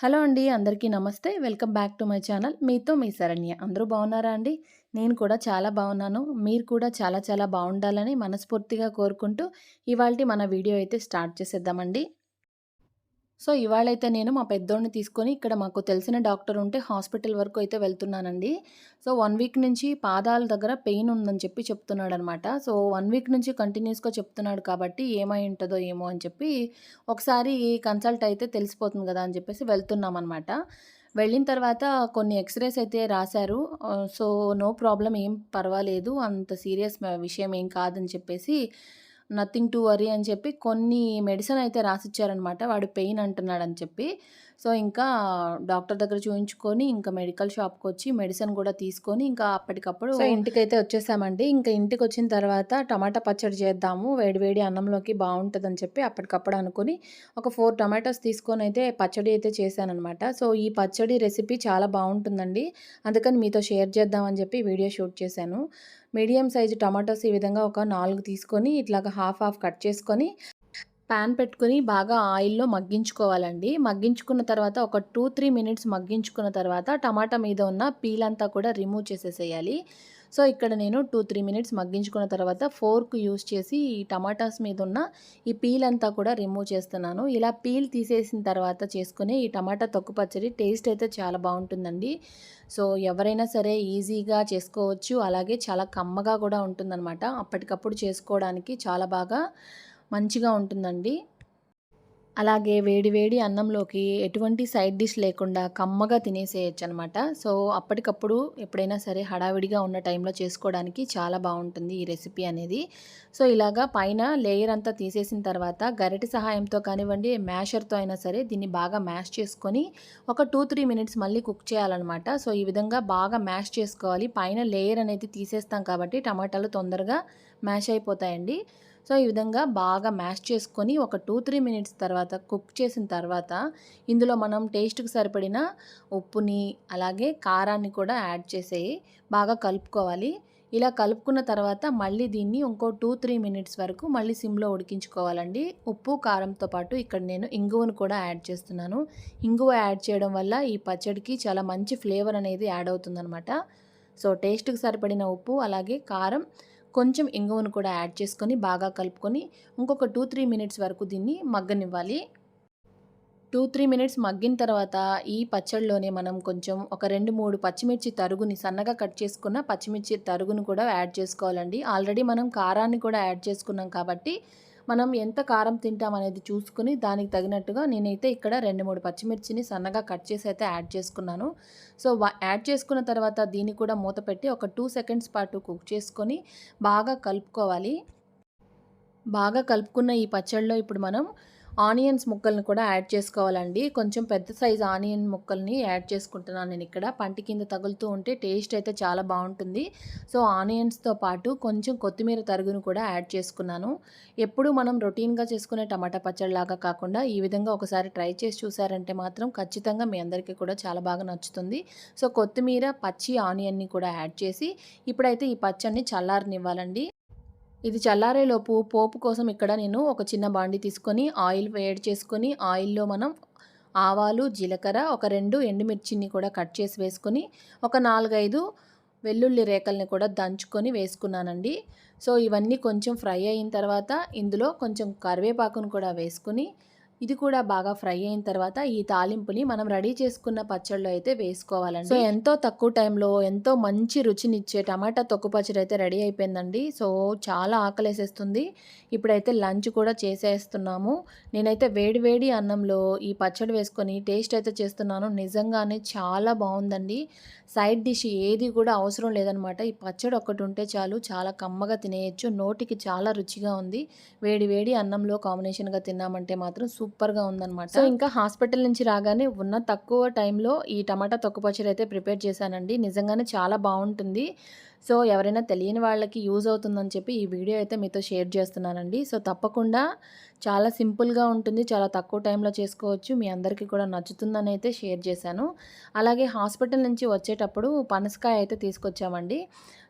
Hello అండి అందరికీ నమస్తే. Welcome back to my channel. మీతో మీ శరణ్య. అందరూ బాగున్నారా అండి? నేను కూడా చాలా బాగున్నాను. మీరు కూడా చాలా చాలా బాగుండాలని మనస్ఫూర్తిగా కోరుకుంటూ ఇవాళ మన వీడియో అయితే స్టార్ట్ చేసేద్దామండి. సో ఇవాళైతే నేను మా పెద్దోడిని తీసుకొని ఇక్కడ మాకు తెలిసిన డాక్టర్ ఉంటే హాస్పిటల్ వరకు అయితే వెళ్తున్నానండి. సో వన్ వీక్ నుంచి పాదాల దగ్గర పెయిన్ ఉందని చెప్పి చెప్తున్నాడు అనమాట సో వన్ వీక్ నుంచి కంటిన్యూస్గా చెప్తున్నాడు కాబట్టి ఏమై ఉంటుందో ఏమో అని చెప్పి ఒకసారి కన్సల్ట్ అయితే తెలిసిపోతుంది కదా అని చెప్పేసి వెళ్తున్నాం అనమాట వెళ్ళిన తర్వాత కొన్ని ఎక్స్రేస్ అయితే రాశారు. సో నో ప్రాబ్లం ఏం పర్వాలేదు. అంత సీరియస్ విషయం ఏం కాదని చెప్పేసి నథింగ్ టు వరీ అని చెప్పి కొన్ని మెడిసిన్ అయితే రాసిచ్చారనమాట. వాడు పెయిన్ అంటున్నాడని చెప్పి. సో ఇంకా డాక్టర్ దగ్గర చూపించుకొని ఇంకా మెడికల్ షాప్కి వచ్చి మెడిసిన్ కూడా తీసుకొని ఇంకా అప్పటికప్పుడు సో ఇంటికైతే వచ్చేసామండి. ఇంకా ఇంటికి వచ్చిన తర్వాత టమాటా పచ్చడి చేద్దాము వేడివేడి అన్నంలోకి బాగుంటుందని చెప్పి అప్పటికప్పుడు అనుకుని ఒక ఫోర్ టమాటోస్ తీసుకొని అయితే పచ్చడి అయితే చేశానమాట సో ఈ పచ్చడి రెసిపీ చాలా బాగుంటుందండి అందుకని మీతో షేర్ చేద్దామని చెప్పి వీడియో షూట్ చేశాను. మీడియం సైజు టమాటోస్ ఈ విధంగా ఒక నాలుగు తీసుకొని ఇట్లాగ హాఫ్ హాఫ్ కట్ చేసుకొని ప్యాన్ పెట్టుకుని బాగా ఆయిల్లో మగ్గించుకోవాలండి. మగ్గించుకున్న తర్వాత ఒక టూ త్రీ మినిట్స్ మగ్గించుకున్న తర్వాత టమాటా మీద ఉన్న పీల్ అంతా కూడా రిమూవ్ చేసేసేయాలి. సో ఇక్కడ నేను టూ త్రీ మినిట్స్ మగ్గించుకున్న తర్వాత ఫోర్క్ యూస్ చేసి ఈ టమాటాస్ మీద ఉన్న ఈ పీల్ అంతా కూడా రిమూవ్ చేస్తున్నాను. ఇలా పీల్ తీసేసిన తర్వాత చేసుకుని ఈ టమాటా తొక్కు పచ్చడి టేస్ట్ అయితే చాలా బాగుంటుందండి. సో ఎవరైనా సరే ఈజీగా చేసుకోవచ్చు. అలాగే చాలా కమ్మగా కూడా ఉంటుందన్నమాట. అప్పటికప్పుడు చేసుకోవడానికి చాలా బాగా మంచిగా ఉంటుందండి. అలాగే వేడి వేడి అన్నంలోకి ఎటువంటి సైడ్ డిష్ లేకుండా కమ్మగా తినేసేయచ్చు అనమాట సో అప్పటికప్పుడు ఎప్పుడైనా సరే హడావిడిగా ఉన్న టైంలో చేసుకోవడానికి చాలా బాగుంటుంది ఈ రెసిపీ అనేది. సో ఇలాగా పైన లేయర్ అంతా తీసేసిన తర్వాత గరిటె సహాయంతో కానివ్వండి మ్యాషర్తో అయినా సరే దీన్ని బాగా మ్యాష్ చేసుకొని ఒక టూ త్రీ మినిట్స్ మళ్ళీ కుక్ చేయాలన్నమాట సో ఈ విధంగా బాగా మ్యాష్ చేసుకోవాలి. పైన లేయర్ అనేది తీసేస్తాం కాబట్టి టమాటాలు తొందరగా మ్యాష్ అయిపోతాయండి. సో ఈ విధంగా బాగా మ్యాష్ చేసుకొని ఒక టూ త్రీ మినిట్స్ తర్వాత కుక్ చేసిన తర్వాత ఇందులో మనం టేస్ట్కి సరిపడిన ఉప్పుని అలాగే కారాన్ని కూడా యాడ్ చేసేయి. బాగా కలుపుకోవాలి. ఇలా కలుపుకున్న తర్వాత మళ్ళీ దీన్ని ఇంకో టూ త్రీ మినిట్స్ వరకు మళ్ళీ సిమ్లో ఉడికించుకోవాలండి. ఉప్పు కారంతో పాటు ఇక్కడ నేను ఇంగువను కూడా యాడ్ చేస్తున్నాను. ఇంగువ యాడ్ చేయడం వల్ల ఈ పచ్చడికి చాలా మంచి ఫ్లేవర్ అనేది యాడ్ అవుతుందనమాట సో టేస్ట్కి సరిపడిన ఉప్పు అలాగే కారం కొంచెం ఇంగువను కూడా యాడ్ చేసుకొని బాగా కలుపుకొని ఇంకొక టూ త్రీ మినిట్స్ వరకు దీన్ని మగ్గనివ్వాలి. టూ త్రీ మినిట్స్ మగ్గిన తర్వాత ఈ పచ్చడిలోనే మనం కొంచెం ఒక రెండు మూడు పచ్చిమిర్చి తరుగుని సన్నగా కట్ చేసుకున్న పచ్చిమిర్చి తరుగును కూడా యాడ్ చేసుకోవాలండి. ఆల్రెడీ మనం కారాన్ని కూడా యాడ్ చేసుకున్నాం కాబట్టి మనం ఎంత కారం తింటాం అనేది చూసుకుని దానికి తగినట్టుగా నేనైతే ఇక్కడ రెండు మూడు పచ్చిమిర్చిని సన్నగా కట్ చేసి అయితే యాడ్ చేసుకున్నాను. సో యాడ్ చేసుకున్న తర్వాత దీన్ని కూడా మూత పెట్టి ఒక టూ సెకండ్స్ పాటు కుక్ చేసుకొని బాగా కలుపుకోవాలి. బాగా కలుపుకున్న ఈ పచ్చడిలో ఇప్పుడు మనం ఆనియన్స్ ముక్కల్ని కూడా యాడ్ చేసుకోవాలండి. కొంచెం పెద్ద సైజ్ ఆనియన్ ముక్కల్ని యాడ్ చేసుకుంటున్నాను నేను ఇక్కడ. పంటి కింద తగులుతూ ఉంటే టేస్ట్ అయితే చాలా బాగుంటుంది. సో ఆనియన్స్తో పాటు కొంచెం కొత్తిమీర తరుగును కూడా యాడ్ చేసుకున్నాను. ఎప్పుడు మనం రొటీన్గా చేసుకునే టమాటా పచ్చడిలాగా కాకుండా ఈ విధంగా ఒకసారి ట్రై చేసి చూసారంటే మాత్రం ఖచ్చితంగా మీ అందరికీ కూడా చాలా బాగా నచ్చుతుంది. సో కొత్తిమీర పచ్చి ఆనియన్ని కూడా యాడ్ చేసి ఇప్పుడైతే ఈ పచ్చడిని చల్లారనివ్వాలండి. ఇది చల్లారేలోపు పోపు కోసం ఇక్కడ నేను ఒక చిన్న బాండి తీసుకొని ఆయిల్ వేడి చేసుకొని ఆయిల్లో మనం ఆవాలు జీలకర్ర ఒక రెండు ఎండుమిర్చిని కూడా కట్ చేసి వేసుకొని ఒక నాలుగైదు వెల్లుల్లి రేకల్ని కూడా దంచుకొని వేసుకున్నానండి. సో ఇవన్నీ కొంచెం ఫ్రై అయిన తర్వాత ఇందులో కొంచెం కరివేపాకును కూడా వేసుకుని ఇది కూడా బాగా ఫ్రై అయిన తర్వాత ఈ తాలింపుని మనం రెడీ చేసుకున్న పచ్చళ్ళు అయితే వేసుకోవాలండి. సో ఎంతో తక్కువ టైంలో ఎంతో మంచి రుచినిచ్చే టమాటా తొక్కు పచ్చడి అయితే రెడీ అయిపోయిందండి. సో చాలా ఆకలేసేస్తుంది. ఇప్పుడైతే లంచ్ కూడా చేసేస్తున్నాము. నేనైతే వేడి వేడి అన్నంలో ఈ పచ్చడి వేసుకొని టేస్ట్ అయితే చేస్తున్నాను. నిజంగానే చాలా బాగుందండి. సైడ్ డిష్ ఏది కూడా అవసరం లేదనమాట. ఈ పచ్చడి ఒక్కటి ఉంటే చాలు చాలా కమ్మగా తినేయచ్చు. నోటికి చాలా రుచిగా ఉంది. వేడి వేడి అన్నంలో కాంబినేషన్గా తిన్నామంటే మాత్రం సూపర్ సూపర్గా ఉందన్నమాట. సో ఇంకా హాస్పిటల్ నుంచి రాగానే ఉన్న తక్కువ టైంలో ఈ టమాటా తొక్కు పచ్చడి అయితే ప్రిపేర్ చేశానండి. నిజంగానే చాలా బాగుంటుంది సో ఎవరైనా తెలియని వాళ్ళకి యూజ్ అవుతుందని చెప్పి ఈ వీడియో అయితే మీతో షేర్ చేస్తున్నానండి. సో తప్పకుండా చాలా సింపుల్గా ఉంటుంది. చాలా తక్కువ టైంలో చేసుకోవచ్చు. మీ అందరికీ కూడా నచ్చుతుందని అయితే షేర్ చేశాను. అలాగే హాస్పిటల్ నుంచి వచ్చేటప్పుడు పనసకాయ అయితే తీసుకొచ్చామండి.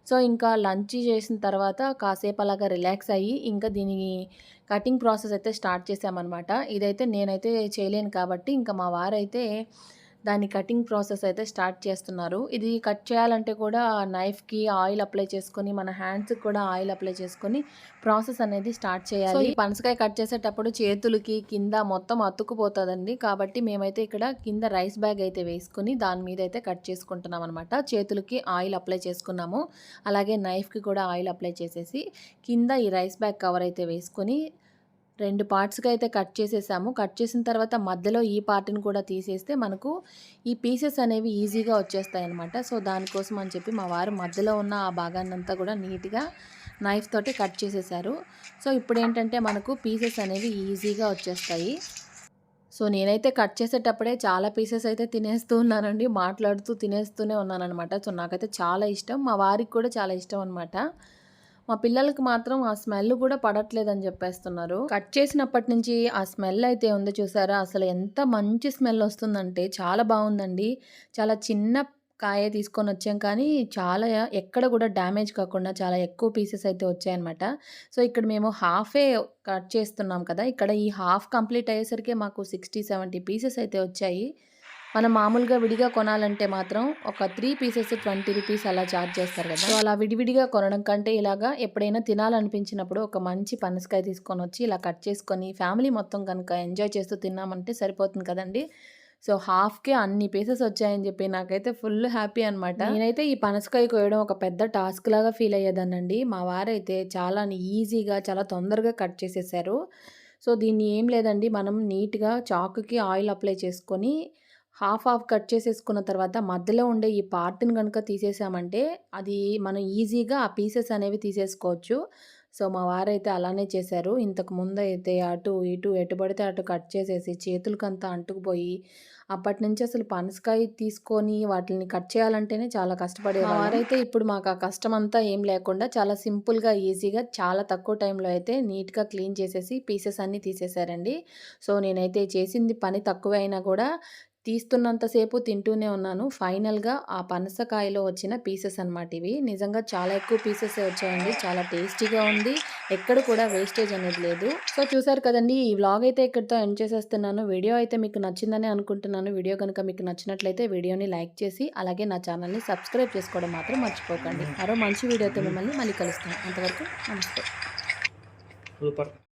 సో ఇంకా లంచ్ చేసిన తర్వాత కాసేపు అలాగా రిలాక్స్ అయ్యి ఇంకా దీని కటింగ్ ప్రాసెస్ అయితే స్టార్ట్ చేశామన్నమాట. ఇదైతే నేనైతే చేయలేను కాబట్టి ఇంకా మా వారైతే దాని కటింగ్ ప్రాసెస్ అయితే స్టార్ట్ చేస్తున్నారు. ఇది కట్ చేయాలంటే కూడా నైఫ్కి ఆయిల్ అప్లై చేసుకొని మన హ్యాండ్స్కి కూడా ఆయిల్ అప్లై చేసుకొని ప్రాసెస్ అనేది స్టార్ట్ చేయాలి. పనసకాయ కట్ చేసేటప్పుడు చేతులకి కింద మొత్తం అతుక్కుపోతుందండి కాబట్టి మేమైతే ఇక్కడ కింద రైస్ బ్యాగ్ అయితే వేసుకుని దాని మీద అయితే కట్ చేసుకుంటున్నాం అనమాట చేతులకి ఆయిల్ అప్లై చేసుకున్నాము. అలాగే నైఫ్కి కూడా ఆయిల్ అప్లై చేసేసి కింద ఈ రైస్ బ్యాగ్ కవర్ అయితే వేసుకొని రెండు పార్ట్స్గా అయితే కట్ చేసేసాము. కట్ చేసిన తర్వాత మధ్యలో ఈ పార్ట్ని కూడా తీసేస్తే మనకు ఈ పీసెస్ అనేవి ఈజీగా వచ్చేస్తాయి అనమాట సో దానికోసం అని చెప్పి మా వారు మధ్యలో ఉన్న ఆ భాగాన్ని అంతా కూడా నీట్గా నైఫ్ తోటి కట్ చేసేసారు. సో ఇప్పుడు ఏంటంటే మనకు పీసెస్ అనేవి ఈజీగా వచ్చేస్తాయి. సో నేనైతే కట్ చేసేటప్పుడే చాలా పీసెస్ అయితే తినేస్తూ ఉన్నానండి. మాట్లాడుతూ తినేస్తూనే ఉన్నానన్నమాట. సో నాకైతే చాలా ఇష్టం. మా వారికి కూడా చాలా ఇష్టం అనమాట మా పిల్లలకి మాత్రం ఆ స్మెల్ కూడా పడట్లేదని చెప్పేస్తున్నారు. కట్ చేసినప్పటి నుంచి ఆ స్మెల్ అయితే ఉంది చూసారా? అసలు ఎంత మంచి స్మెల్ వస్తుందంటే చాలా బాగుందండి. చాలా చిన్న కాయ తీసుకొని వచ్చాం కానీ చాలా ఎక్కడ కూడా డ్యామేజ్ కాకుండా చాలా ఎక్కువ పీసెస్ అయితే వచ్చాయన్నమాట. సో ఇక్కడ మేము హాఫే కట్ చేస్తున్నాం కదా. ఇక్కడ ఈ హాఫ్ కంప్లీట్ అయ్యేసరికి మాకు సిక్స్టీ సెవెంటీ పీసెస్ అయితే వచ్చాయి. మనం మామూలుగా విడిగా కొనాలంటే మాత్రం ఒక త్రీ పీసెస్ ట్వంటీ రూపీస్ అలా ఛార్జ్ చేస్తారు కదా. సో అలా విడివిడిగా కొనడం కంటే ఇలాగా ఎప్పుడైనా తినాలనిపించినప్పుడు ఒక మంచి పనసకాయ తీసుకొని వచ్చి ఇలా కట్ చేసుకొని ఫ్యామిలీ మొత్తం కనుక ఎంజాయ్ చేస్తూ తిన్నామంటే సరిపోతుంది కదండి. సో హాఫ్కే అన్ని పీసెస్ వచ్చాయని చెప్పి నాకైతే ఫుల్ హ్యాపీ అనమాట నేనైతే ఈ పనసకాయ కోయడం ఒక పెద్ద టాస్క్ లాగా ఫీల్ అయ్యేదానండి మా వారైతే చాలా ఈజీగా చాలా తొందరగా కట్ చేసేసారు. సో దీన్ని ఏం లేదండి మనం నీట్గా చాకుకి ఆయిల్ అప్లై చేసుకొని హాఫ్ హాఫ్ కట్ చేసేసుకున్న తర్వాత మధ్యలో ఉండే ఈ పార్ట్ని కనుక తీసేసామంటే అది మనం ఈజీగా ఆ పీసెస్ అనేవి తీసేసుకోవచ్చు. సో మా వారైతే అలానే చేశారు. ఇంతకు ముందు అయితే అటు ఇటు ఎటు పడితే అటు కట్ చేసేసి చేతులకంతా అంటుకుపోయి అప్పటి నుంచి అసలు పనసకాయ తీసుకొని వాటిని కట్ చేయాలంటేనే చాలా కష్టపడే వారైతే ఇప్పుడు మాకు ఆ కష్టం అంతా ఏం లేకుండా చాలా సింపుల్గా ఈజీగా చాలా తక్కువ టైంలో అయితే నీట్గా క్లీన్ చేసేసి పీసెస్ అన్నీ తీసేశారండి సో నేనైతే చేసింది పని తక్కువ అయినా కూడా తీస్తున్నంతసేపు తింటూనే ఉన్నాను. ఫైనల్గా ఆ పనసకాయలో వచ్చిన పీసెస్ అనమాట ఇవి. నిజంగా చాలా ఎక్కువ పీసెస్ వచ్చాయండి. చాలా టేస్టీగా ఉంది. ఎక్కడ కూడా వేస్టేజ్ అనేది లేదు. సో చూసారు కదండి ఈ వ్లాగ్ అయితే ఇక్కడితో ఎండ్ చేసేస్తున్నాను. వీడియో అయితే మీకు నచ్చిందని అనుకుంటున్నాను. వీడియో కనుక మీకు నచ్చినట్లయితే వీడియోని లైక్ చేసి అలాగే నా ఛానల్ని సబ్స్క్రైబ్ చేసుకోవడం మాత్రం మర్చిపోకండి. మరో మంచి వీడియోతో మిమ్మల్ని మళ్ళీ కలుస్తాను. అంతవరకు నమస్తే. సూపర్.